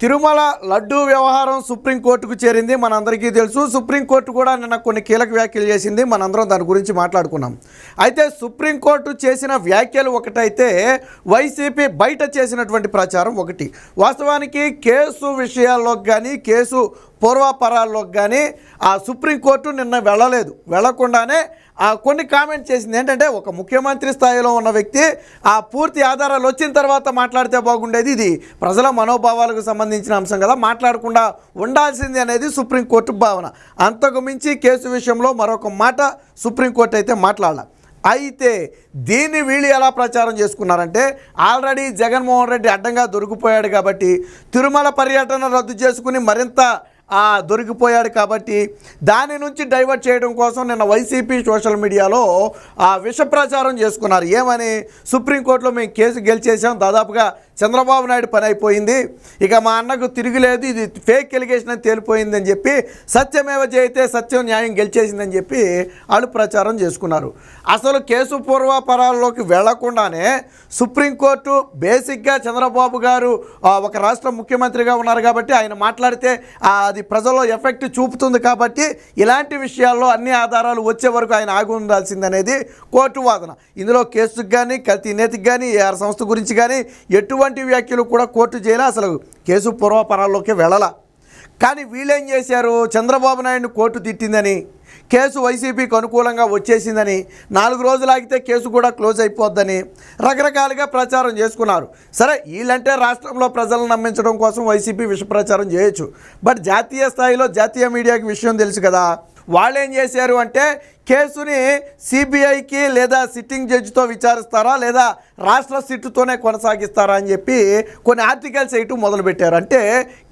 తిరుమల లడ్డూ వ్యవహారం సుప్రీంకోర్టుకు చేరింది. మనందరికీ తెలుసు. సుప్రీంకోర్టు కూడా నిన్న కొన్ని కీలక వ్యాఖ్యలు చేసింది. మనందరం దాని గురించి మాట్లాడుకున్నాం. అయితే సుప్రీంకోర్టు చేసిన వ్యాఖ్యలు ఒకటైతే వైసీపీ బయట చేసినటువంటి ప్రచారం ఒకటి. వాస్తవానికి కేసు విషయాల్లోకి కానీ కేసు పూర్వాపరాల్లోకి కానీ ఆ సుప్రీంకోర్టు నిన్న వెళ్ళలేదు. వెళ్ళకుండానే ఆ కొన్ని కామెంట్ చేసింది ఏంటంటే ఒక ముఖ్యమంత్రి స్థాయిలో ఉన్న వ్యక్తి ఆ పూర్తి ఆధారాలు వచ్చిన తర్వాత మాట్లాడితే బాగుండేది. ఇది ప్రజల మనోభావాలకు సంబంధించిన అంశం కదా. మాట్లాడకుండా ఉండాల్సింది అనేది సుప్రీంకోర్టు భావన. అంతకు మించి కేసు విషయంలో మరొక మాట సుప్రీంకోర్టు అయితే మాట్లాడాల. అయితే దీన్ని వీళ్ళు ఎలా ప్రచారం చేసుకున్నారంటే ఆల్రెడీ జగన్మోహన్ రెడ్డి అడ్డంగా దొరికిపోయాడు కాబట్టి తిరుమల పర్యటన రద్దు చేసుకుని మరింత దొరికిపోయాడు కాబట్టి దాని నుంచి డైవర్ట్ చేయడం కోసం నిన్న వైసీపీ సోషల్ మీడియాలో ఆ విష ప్రచారం చేసుకున్నారు. ఏమని? సుప్రీంకోర్టులో మేము కేసు గెలిచేసాం దాదాపుగా చంద్రబాబు నాయుడు పని అయిపోయింది. ఇక మా అన్నకు తిరిగిలేదు ఇది ఫేక్ ఎలిగేషన్ అని తేలిపోయిందని చెప్పి సత్యమేవ చేయితే సత్యం న్యాయం గెలిచేసిందని చెప్పి వాళ్ళు ప్రచారం చేసుకున్నారు. అసలు కేసు పూర్వపరాల్లోకి వెళ్ళకుండానే సుప్రీంకోర్టు బేసిక్గా చంద్రబాబు గారు ఆ, ఒక రాష్ట్ర ముఖ్యమంత్రిగా ఉన్నారు కాబట్టి ఆయన మాట్లాడితే అది ప్రజల్లో ఎఫెక్ట్ చూపుతుంది కాబట్టి ఇలాంటి విషయాల్లో అన్ని ఆధారాలు వచ్చే వరకు ఆయన ఆగి ఉండాల్సిందనేది కోర్టు వాదన. ఇందులో కేసుకు కానీ కల్తీ నేతికి కానీ ఏఆర్ సంస్థ గురించి కానీ ఎటువంటి వ్యాఖ్యలు కూడా కోర్టు చేయలే అసలు కేసు పూర్వపరాల్లోకి వెళ్ళాల. కానీ వీళ్ళేం చేశారు? చంద్రబాబు నాయుడు కోర్టు తిట్టిందని కేసు వైసీపీకి అనుకూలంగా వచ్చేసిందని నాలుగు రోజులు ఆగితే కేసు కూడా క్లోజ్ అయిపోద్దని రకరకాలుగా ప్రచారం చేసుకున్నారు. సరే వీళ్ళంటే రాష్ట్రంలో ప్రజలను నమ్మించడం కోసం వైసీపీ విష ప్రచారం చేయొచ్చు. బట్ జాతీయ స్థాయిలో జాతీయ మీడియాకి విషయం తెలుసు కదా. వాళ్ళు ఏం చేశారు అంటే కేసుని సిబిఐకి లేదా సిట్టింగ్ జడ్జితో విచారిస్తారా లేదా రాష్ట్ర సిట్టుతోనే కొనసాగిస్తారా అని చెప్పి కొన్ని ఆర్టికల్స్ వేయటం మొదలుపెట్టారు. అంటే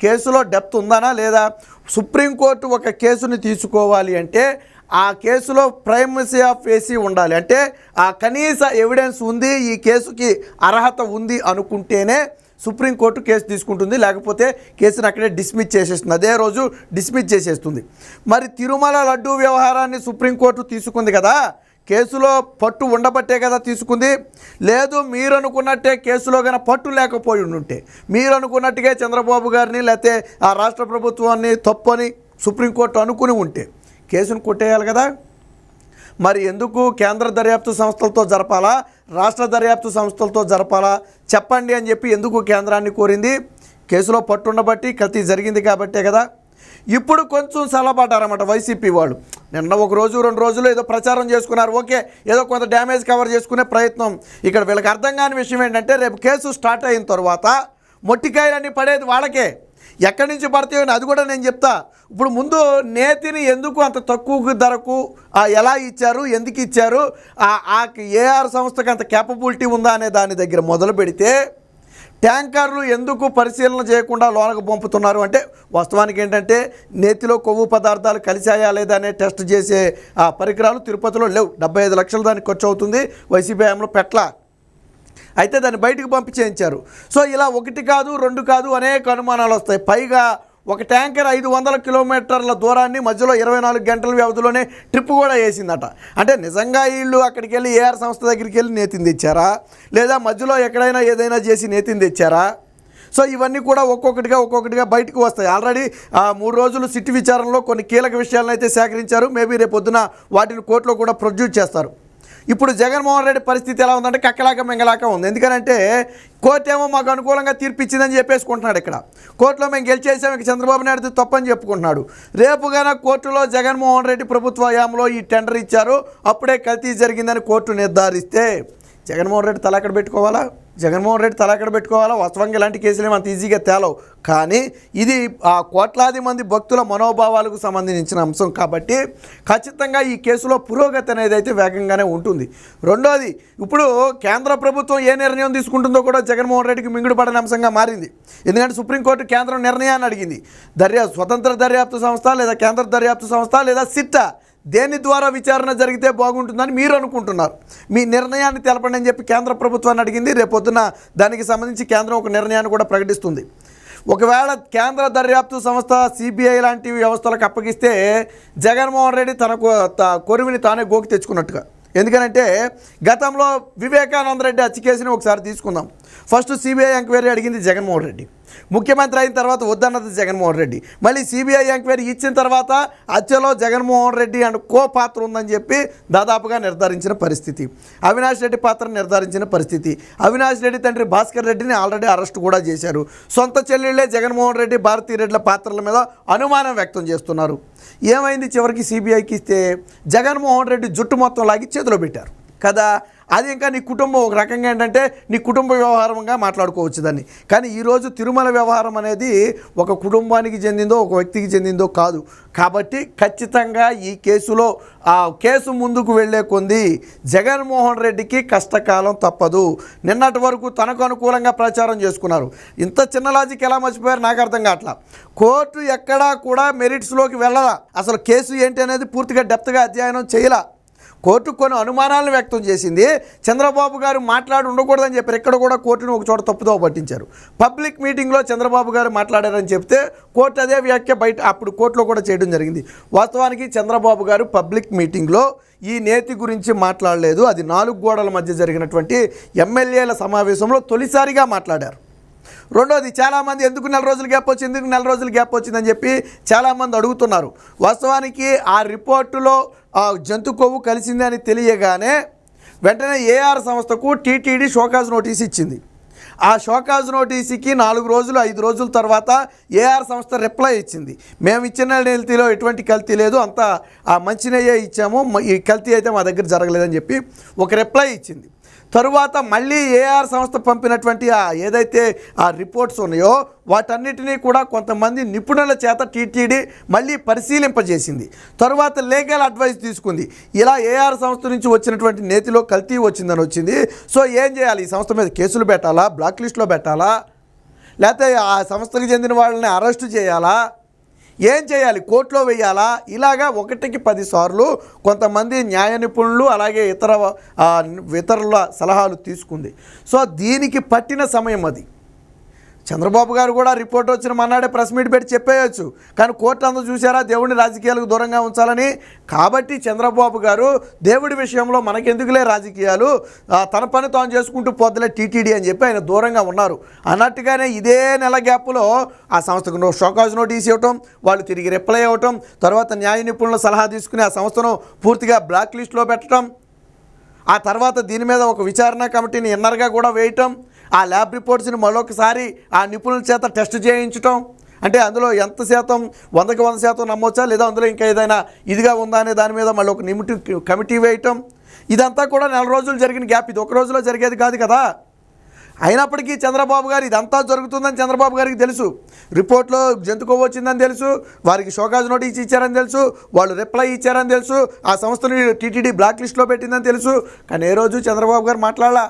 కేసులో డెప్త్ ఉందనా లేదా? సుప్రీంకోర్టు ఒక కేసుని తీసుకోవాలి అంటే ఆ కేసులో ప్రైమసీ ఆఫ్ ఏసీ ఉండాలి. అంటే ఆ కనీస ఎవిడెన్స్ ఉంది ఈ కేసుకి అర్హత ఉంది అనుకుంటేనే సుప్రీంకోర్టు కేసు తీసుకుంటుంది లేకపోతే కేసును అక్కడే డిస్మిస్ చేసేస్తుంది. అదే రోజు డిస్మిస్ చేసేస్తుంది. మరి తిరుమల లడ్డూ వ్యవహారాన్ని సుప్రీంకోర్టు తీసుకుంది కదా కేసులో పట్టు ఉండబట్టే కదా తీసుకుంది. లేదు మీరు అనుకున్నట్టే కేసులో కన్నా పట్టు లేకపోయి ఉంటే మీరు అనుకున్నట్టుగా చంద్రబాబు గారిని లేకపోతే ఆ రాష్ట్ర ప్రభుత్వాన్ని తప్పని సుప్రీంకోర్టు అనుకుని ఉంటే కేసును కొట్టేయాలి కదా. మరి ఎందుకు కేంద్ర దర్యాప్తు సంస్థలతో జరపాలా? రాష్ట్ర దర్యాప్తు సంస్థలతో జరపాలా? చెప్పండి అని చెప్పి ఎందుకు కేంద్రాన్ని కోరింది? కేసులో పట్టుండబట్టి కత్తి జరిగింది కాబట్టే కదా. ఇప్పుడు కొంచెం సలపడ్డారన్నమాట వైసీపీ వాళ్ళు. నిన్న ఒక రోజు రెండు రోజులు ఏదో ప్రచారం చేసుకున్నారు. ఓకే ఏదో కొంత డ్యామేజ్ కవర్ చేసుకునే ప్రయత్నం. ఇక్కడ వీళ్ళకి అర్థం కాని విషయం ఏంటంటే రేపు కేసు స్టార్ట్ అయిన తర్వాత మొట్టికాయలన్నీ పడేది వాళ్ళకే. ఎక్కడి నుంచి పడతాయో అది కూడా నేను చెప్తా. ఇప్పుడు ముందు నేతిని ఎందుకు అంత తక్కువ ధరకు ఎలా ఇచ్చారు ఎందుకు ఇచ్చారు ఆ ఏఆర్ సంస్థకి అంత క్యాపబిలిటీ ఉందా అనే దాని దగ్గర మొదలు పెడితే ట్యాంకర్లు ఎందుకు పరిశీలన చేయకుండా లోనకు పంపుతున్నారు అంటే వాస్తవానికి ఏంటంటే నేతిలో కొవ్వు పదార్థాలు కలిసాయా లేదా అనే టెస్ట్ చేసే ఆ పరికరాలు తిరుపతిలో లేవు. డెబ్బై ఐదు లక్షలు దానికి ఖర్చు అవుతుంది. వైసీపీ హయాంలో పెట్ల అయితే దాన్ని బయటకు పంపించేయించారు సో ఇలా ఒకటి కాదు రెండు కాదు అనేక అనుమానాలు వస్తాయి. పైగా ఒక ట్యాంకర్ ఐదు వందల కిలోమీటర్ల దూరాన్ని మధ్యలో ఇరవై నాలుగు గంటల వ్యవధిలోనే ట్రిప్ కూడా వేసిందట. అంటే నిజంగా వీళ్ళు అక్కడికి వెళ్ళి ఏఆర్ సంస్థ దగ్గరికి వెళ్ళి నేతిని తెచ్చారా? లేదా మధ్యలో ఎక్కడైనా ఏదైనా చేసి నేతిని తెచ్చారా? సో ఇవన్నీ కూడా ఒక్కొక్కటిగా ఒక్కొక్కటిగా బయటకు వస్తాయి. ఆల్రెడీ ఆ, మూడు రోజులు సిట్టి విచారణలో కొన్ని కీలక విషయాలను అయితే సేకరించారు. మేబీ రేపు పొద్దున వాటిని కోర్టులో కూడా ప్రొడ్యూస్ చేస్తారు. ఇప్పుడు జగన్మోహన్ రెడ్డి పరిస్థితి ఎలా ఉందంటే కక్కలాక మెంగలాక ఉంది. ఎందుకంటే కోర్టు ఏమో మాకు అనుకూలంగా తీర్పు ఇచ్చిందని చెప్పేసుకుంటున్నాడు ఇక్కడ. కోర్టులో మేము గెలిచేసాం ఇక చంద్రబాబు నాయుడు తప్పని చెప్పుకుంటున్నాడు. రేపుగానే కోర్టులో జగన్మోహన్ రెడ్డి ప్రభుత్వ హయాంలో ఈ టెండర్ ఇచ్చారు అప్పుడే కల్తీ జరిగిందని కోర్టు నిర్ధారిస్తే జగన్మోహన్ రెడ్డి తల పెట్టుకోవాలా? జగన్మోహన్ రెడ్డి తలకడ పెట్టుకోవాలా? వాస్తవంగా ఇలాంటి కేసులు అంత ఈజీగా తేలవు. కానీ ఇది ఆ కోట్లాది మంది భక్తుల మనోభావాలకు సంబంధించిన అంశం కాబట్టి ఖచ్చితంగా ఈ కేసులో పురోగతి అనేది అయితే వేగంగానే ఉంటుంది. రెండోది ఇప్పుడు కేంద్ర ప్రభుత్వం ఏ నిర్ణయం తీసుకుంటుందో కూడా జగన్మోహన్ రెడ్డికి మింగుడు పడని అంశంగా మారింది. ఎందుకంటే సుప్రీంకోర్టు కేంద్రం నిర్ణయాన్ని అడిగింది. దర్యా స్వతంత్ర దర్యాప్తు సంస్థ లేదా కేంద్ర దర్యాప్తు సంస్థ లేదా సిట్టా దేని ద్వారా విచారణ జరిగితే బాగుంటుందని మీరు అనుకుంటున్నారు? మీ నిర్ణయాన్ని తెలపండి అని చెప్పి కేంద్ర ప్రభుత్వాన్ని అడిగింది. రేపొద్దున దానికి సంబంధించి కేంద్రం ఒక నిర్ణయాన్ని కూడా ప్రకటిస్తుంది. ఒకవేళ కేంద్ర దర్యాప్తు సంస్థ సిబిఐ లాంటి వ్యవస్థలకు అప్పగిస్తే జగన్మోహన్ రెడ్డి తన కొరివిని తానే గోకి తెచ్చుకున్నట్టుగా. ఎందుకనంటే గతంలో వివేకానంద రెడ్డి హత్య కేసుని ఒకసారి తీసుకుందాం. ఫస్ట్ సిబిఐ ఎంక్వైరీ అడిగింది జగన్మోహన్ రెడ్డి. ముఖ్యమంత్రి అయిన తర్వాత వద్దన్నది జగన్మోహన్ రెడ్డి. మళ్ళీ సిబిఐ ఎంక్వైరీ ఇచ్చిన తర్వాత హత్యలో జగన్మోహన్ రెడ్డి అండ్ కో పాత్ర ఉందని చెప్పి దాదాపుగా నిర్ధారించిన పరిస్థితి. అవినాష్ రెడ్డి పాత్ర నిర్ధారించిన పరిస్థితి. అవినాష్ రెడ్డి తండ్రి భాస్కర్ రెడ్డిని ఆల్రెడీ అరెస్ట్ కూడా చేశారు. సొంత చెల్లెళ్ళే జగన్మోహన్ రెడ్డి భారతీ రెడ్డిల పాత్రల మీద అనుమానం వ్యక్తం చేస్తున్నారు. ఏమైంది చివరికి సిబిఐకి ఇస్తే? జగన్మోహన్ రెడ్డి జుట్టు మొత్తం లాగి చేతిలో పెట్టారు. కదా? అది ఇంకా నీ కుటుంబం ఒక రకంగా ఏంటంటే నీ కుటుంబ వ్యవహారంగా మాట్లాడుకోవచ్చు దాన్ని. కానీ ఈరోజు తిరుమల వ్యవహారం అనేది ఒక కుటుంబానికి చెందిందో ఒక వ్యక్తికి చెందిందో కాదు. కాబట్టి ఖచ్చితంగా ఈ కేసులో ఆ కేసు ముందుకు వెళ్ళే కొంది జగన్మోహన్ రెడ్డికి కష్టకాలం తప్పదు. నిన్నటి వరకు తనకు అనుకూలంగా ప్రచారం చేసుకున్నారు. ఇంత చిన్న లాజిక్ ఎలా మర్చిపోయారు? నాకు అర్థం కావట్లా. కోర్టు ఎక్కడా కూడా మెరిట్స్లోకి వెళ్ళదా? అసలు కేసు ఏంటి అనేది పూర్తిగా డెప్త్గా అధ్యయనం చేయలా? కోర్టు కొన్ని అనుమానాలను వ్యక్తం చేసింది. చంద్రబాబు గారు మాట్లాడి ఉండకూడదని చెప్పారు. ఇక్కడ కూడా కోర్టును ఒక చోట తప్పుదో పట్టించారు. పబ్లిక్ మీటింగ్లో చంద్రబాబు గారు మాట్లాడారని చెప్తే కోర్టు అదే వ్యాఖ్య బయట అప్పుడు కోర్టులో కూడా చేయడం జరిగింది. వాస్తవానికి చంద్రబాబు గారు పబ్లిక్ మీటింగ్లో ఈ నేతి గురించి మాట్లాడలేదు. అది నాలుగు గోడల మధ్య జరిగినటువంటి ఎమ్మెల్యేల సమావేశంలో తొలిసారిగా మాట్లాడారు. రెండోది చాలామంది ఎందుకు నెల రోజులు గ్యాప్ వచ్చింది ఎందుకు నెల రోజులు గ్యాప్ వచ్చిందని చెప్పి చాలామంది అడుగుతున్నారు. వాస్తవానికి ఆ రిపోర్టులో ఆ జంతు కొవ్వు కలిసిందని తెలియగానే వెంటనే ఏఆర్ సంస్థకు టీటీడీ షోకాజ్ నోటీస్ ఇచ్చింది. ఆ షోకాజ్ నోటీస్కి నాలుగు రోజులు ఐదు రోజుల తర్వాత ఏఆర్ సంస్థ రిప్లై ఇచ్చింది. మేము ఇచ్చిన నెలతీలో ఎటువంటి కల్తీ లేదు అంతా ఆ మంచినయ్యే ఇచ్చాము ఈ కల్తీ అయితే మా దగ్గర జరగలేదని చెప్పి ఒక రిప్లై ఇచ్చింది. తరువాత మళ్ళీ ఏఆర్ సంస్థ పంపినటువంటి ఆ ఏదైతే ఆ రిపోర్ట్స్ ఉన్నాయో వాటన్నిటినీ కూడా కొంతమంది నిపుణుల చేత టీటీడీ మళ్ళీ పరిశీలింపజేసింది. తరువాత లీగల్ అడ్వైస్ తీసుకుంది. ఇలా ఏఆర్ సంస్థ నుంచి వచ్చినటువంటి నేతిలో కల్తీ వచ్చిందని వచ్చింది. సో ఏం చేయాలి? ఈ సంస్థ మీద కేసులు పెట్టాలా? బ్లాక్ లిస్ట్లో పెట్టాలా? లేకపోతే ఆ సంస్థకి చెందిన వాళ్ళని అరెస్టు చేయాలా? ఏం చేయాలి? కోర్టులో వేయాలా ఇలాగా ఒకటికి పదిసార్లు కొంతమంది న్యాయ నిపుణులు అలాగే ఇతర ఇతరుల సలహాలు తీసుకుంది. సో దీనికి పట్టిన సమయం అది. చంద్రబాబు గారు కూడా రిపోర్ట్ వచ్చిన మన్నాడే ప్రెస్ మీట్ పెట్టి చెప్పేయచ్చు. కానీ కోర్టు అందరూ చూసారా దేవుడిని రాజకీయాలకు దూరంగా ఉంచాలని. కాబట్టి చంద్రబాబు గారు దేవుడి విషయంలో మనకెందుకులే రాజకీయాలు? తన పని తాను చేసుకుంటూ పోద్దులే టీటీడీ అని చెప్పి ఆయన దూరంగా ఉన్నారు. అన్నట్టుగానే ఇదే నెల గ్యాప్లో ఆ సంస్థకు నో షోకాజ్ నోటీస్ ఇవ్వటం వాళ్ళు తిరిగి రిప్లై అవ్వటం తర్వాత న్యాయ నిపుణుల సలహా తీసుకుని ఆ సంస్థను పూర్తిగా బ్లాక్ లిస్ట్లో పెట్టడం ఆ తర్వాత దీని మీద ఒక విచారణ కమిటీని ఇన్నర్గా కూడా వేయటం ఆ ల్యాబ్ రిపోర్ట్స్ని మరొకసారి ఆ నిపుణుల చేత టెస్ట్ చేయించటం. అంటే అందులో ఎంత శాతం వందకి వంద శాతం నమ్మొచ్చా లేదా అందులో ఇంకా ఏదైనా ఇదిగా ఉందా అనే దాని మీద మళ్ళీ ఒక నిమిటి కమిటీ వేయటం. ఇదంతా కూడా నెల రోజులు జరిగిన గ్యాప్. ఇది ఒక రోజులో జరిగేది కాదు కదా. అయినప్పటికీ చంద్రబాబు గారు ఇదంతా జరుగుతుందని చంద్రబాబు గారికి తెలుసు. రిపోర్ట్లో జంతుకో వచ్చిందని తెలుసు. వారికి షోకాజ్ నోటీస్ ఇచ్చారని తెలుసు. వాళ్ళు రిప్లై ఇచ్చారని తెలుసు. ఆ సంస్థని టీటీడీ బ్లాక్ లిస్ట్లో పెట్టిందని తెలుసు. కానీ ఏ రోజు చంద్రబాబు గారు మాట్లాడాల?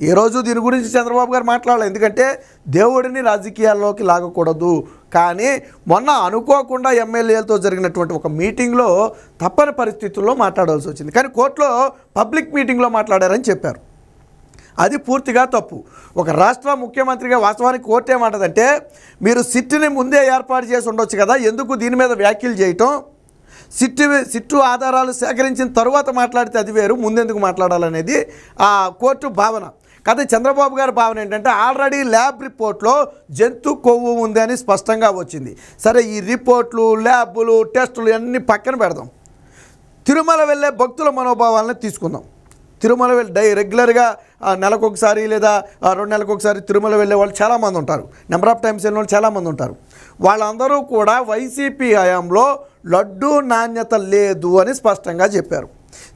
ఏ రోజు దీని గురించి చంద్రబాబు గారు మాట్లాడాలి? ఎందుకంటే దేవుడిని రాజకీయాల్లోకి లాగకూడదు. కానీ మొన్న అనుకోకుండా ఎమ్మెల్యేలతో జరిగినటువంటి ఒక మీటింగ్లో తప్పని పరిస్థితుల్లో మాట్లాడాల్సి వచ్చింది. కానీ కోర్టులో పబ్లిక్ మీటింగ్లో మాట్లాడారని చెప్పారు. అది పూర్తిగా తప్పు. ఒక రాష్ట్ర ముఖ్యమంత్రిగా వాస్తవానికి కోర్టు ఏమంటదంటే మీరు సిట్టుని ముందే ఏర్పాటు చేసి ఉండొచ్చు కదా ఎందుకు దీని మీద వ్యాఖ్యలు చేయటం? సిట్టు సిట్టు ఆధారాలు సేకరించిన తరువాత మాట్లాడితే అది వేరు ముందెందుకు మాట్లాడాలనేది ఆ కోర్టు భావన. కాదు చంద్రబాబు గారి భావన ఏంటంటే ఆల్రెడీ ల్యాబ్ రిపోర్ట్లో జంతు కొవ్వు ఉంది అని స్పష్టంగా వచ్చింది. సరే ఈ రిపోర్ట్లు ల్యాబులు టెస్టులు అన్నీ పక్కన పెడదాం. తిరుమల వెళ్ళే భక్తుల మనోభావాలను తీసుకుందాం. తిరుమల వెళ్ళి డై రెగ్యులర్గా నెలకొకసారి లేదా రెండు నెలలకు ఒకసారి తిరుమల వెళ్ళే వాళ్ళు చాలామంది ఉంటారు. నెంబర్ ఆఫ్ టైమ్స్ వెళ్ళిన వాళ్ళు చాలామంది ఉంటారు. వాళ్ళందరూ కూడా వైసీపీ హయాంలో లడ్డు నాణ్యత లేదు అని స్పష్టంగా చెప్పారు.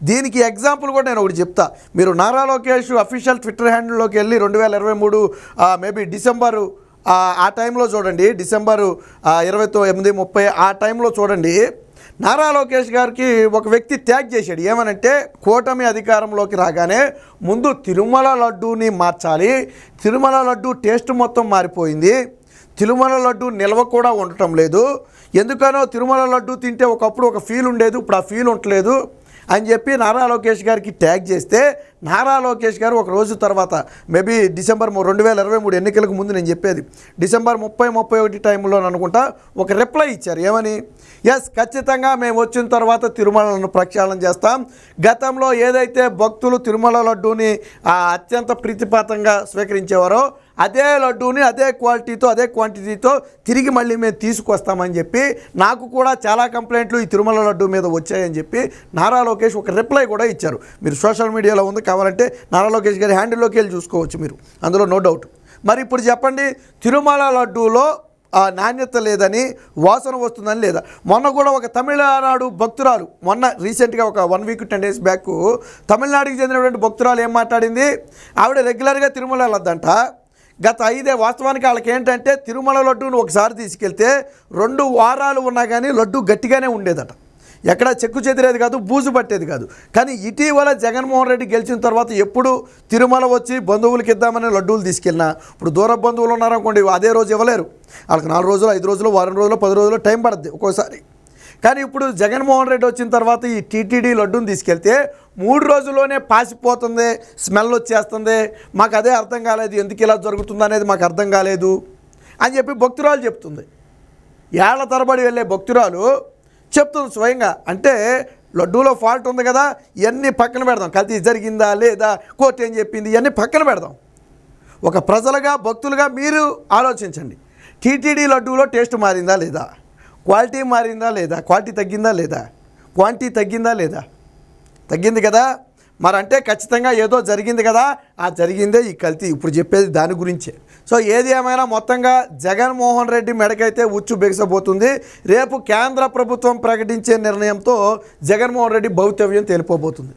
దీనికి ఎగ్జాంపుల్ కూడా నేను ఒకటి చెప్తా. మీరు నారా లోకేష్ అఫీషియల్ ట్విట్టర్ హ్యాండిల్లోకి వెళ్ళి రెండు వేల ఇరవై మూడు మేబీ డిసెంబరు ఆ, టైంలో చూడండి. డిసెంబరు ఇరవై తొమ్మిది ఎనిమిది ముప్పై ఆ టైంలో చూడండి. నారా లోకేష్ గారికి ఒక వ్యక్తి ట్యాగ్ చేశాడు. ఏమనంటే కూటమి అధికారంలోకి రాగానే ముందు తిరుమల లడ్డూని మార్చాలి. తిరుమల లడ్డు టేస్ట్ మొత్తం మారిపోయింది. తిరుమల లడ్డు నిల్వ కూడా ఉండటం లేదు. ఎందుకనో తిరుమల లడ్డు తింటే ఒకప్పుడు ఒక ఫీల్ ఉండేది ఇప్పుడు ఆ ఫీల్ ఉండలేదు అని చెప్పి నారా లోకేష్ గారికి ట్యాగ్ చేస్తే నారా లోకేష్ గారు ఒక రోజు తర్వాత మేబీ డిసెంబర్ రెండు వేల ఇరవై మూడు ఎన్నికలకు ముందు నేను చెప్పేది డిసెంబర్ ముప్పై ముప్పై ఒకటి టైంలో అనుకుంటా ఒక రిప్లై ఇచ్చారు. ఏమని? ఎస్ ఖచ్చితంగా మేము వచ్చిన తర్వాత తిరుమలను ప్రక్షాళన చేస్తాం. గతంలో ఏదైతే భక్తులు తిరుమల లడ్డూని అత్యంత ప్రీతిపాతంగా స్వీకరించేవారో అదే లడ్డూని అదే క్వాలిటీతో అదే క్వాంటిటీతో తిరిగి మళ్ళీ మేము తీసుకొస్తామని చెప్పి నాకు కూడా చాలా కంప్లైంట్లు ఈ తిరుమల లడ్డు మీద వచ్చాయని చెప్పి నారా లోకేష్ ఒక రిప్లై కూడా ఇచ్చారు. మీరు సోషల్ మీడియాలో ఉంది కావాలంటే నారా లోకేష్ గారి హ్యాండిల్లోకి వెళ్ళి చూసుకోవచ్చు మీరు. అందులో నో డౌట్ మరి ఇప్పుడు చెప్పండి తిరుమల లడ్డూలో ఆ నాణ్యత లేదని వాసన వస్తుందని లేదా? మొన్న కూడా ఒక తమిళనాడు భక్తురాలు మొన్న రీసెంట్గా ఒక one week ten days back తమిళనాడుకి చెందినటువంటి భక్తురాలు ఏం మాట్లాడింది? ఆవిడ రెగ్యులర్గా తిరుమల వెళ్ళొద్దంట గత ఐదే వాస్తవానికి వాళ్ళకి ఏంటంటే తిరుమల లడ్డూను ఒకసారి తీసుకెళ్తే రెండు వారాలు ఉన్నా కానీ లడ్డు గట్టిగానే ఉండేదట. ఎక్కడ చెక్కు చెదిరేది కాదు బూజు పట్టేది కాదు. కానీ ఇటీవల జగన్మోహన్ రెడ్డి గెలిచిన తర్వాత ఎప్పుడు తిరుమల వచ్చి బంధువులకి ఇద్దామని లడ్డూలు తీసుకెళ్ళినా ఇప్పుడు దూర బంధువులు ఉన్నారనుకోండి అదే రోజు ఇవ్వలేరు. వాళ్ళకి నాలుగు రోజులు ఐదు రోజులు వారం రోజులు పది రోజులు టైం పడుద్ది ఒక్కోసారి. కానీ ఇప్పుడు జగన్మోహన్ రెడ్డి వచ్చిన తర్వాత ఈ టీటీడీ లడ్డూని తీసుకెళ్తే మూడు రోజుల్లోనే పాసిపోతుంది స్మెల్ వచ్చేస్తుంది. మాకు అదే అర్థం కాలేదు ఎందుకు ఇలా జరుగుతుంది అనేది మాకు అర్థం కాలేదు అని చెప్పి భక్తురాలు చెప్తుంది. ఏళ్ళ తరబడి వెళ్ళే భక్తురాలు చెప్తుంది స్వయంగా అంటే లడ్డూలో ఫాల్ట్ ఉంది కదా ఇవన్నీ పక్కన పెడదాం. కల్తీ జరిగిందా లేదా కోర్టు ఏం చెప్పింది ఇవన్నీ పక్కన పెడదాం. ఒక ప్రజలుగా భక్తులుగా మీరు ఆలోచించండి. టీటీడీ లడ్డూలో టేస్ట్ మారిందా లేదా? క్వాలిటీ మారిందా లేదా? క్వాలిటీ తగ్గిందా లేదా? క్వాంటిటీ తగ్గిందా లేదా? తగ్గింది కదా? మరి అంటే ఖచ్చితంగా ఏదో జరిగింది కదా? ఆ జరిగిందే ఈ కల్తీ. ఇప్పుడు చెప్పేది దాని గురించే. సో ఏది ఏమైనా మొత్తంగా జగన్మోహన్ రెడ్డి మెడకైతే ఉచ్చు బిగసబోతుంది. రేపు కేంద్ర ప్రభుత్వం ప్రకటించే నిర్ణయంతో జగన్మోహన్ రెడ్డి భవితవ్యం తేలిపోబోతుంది.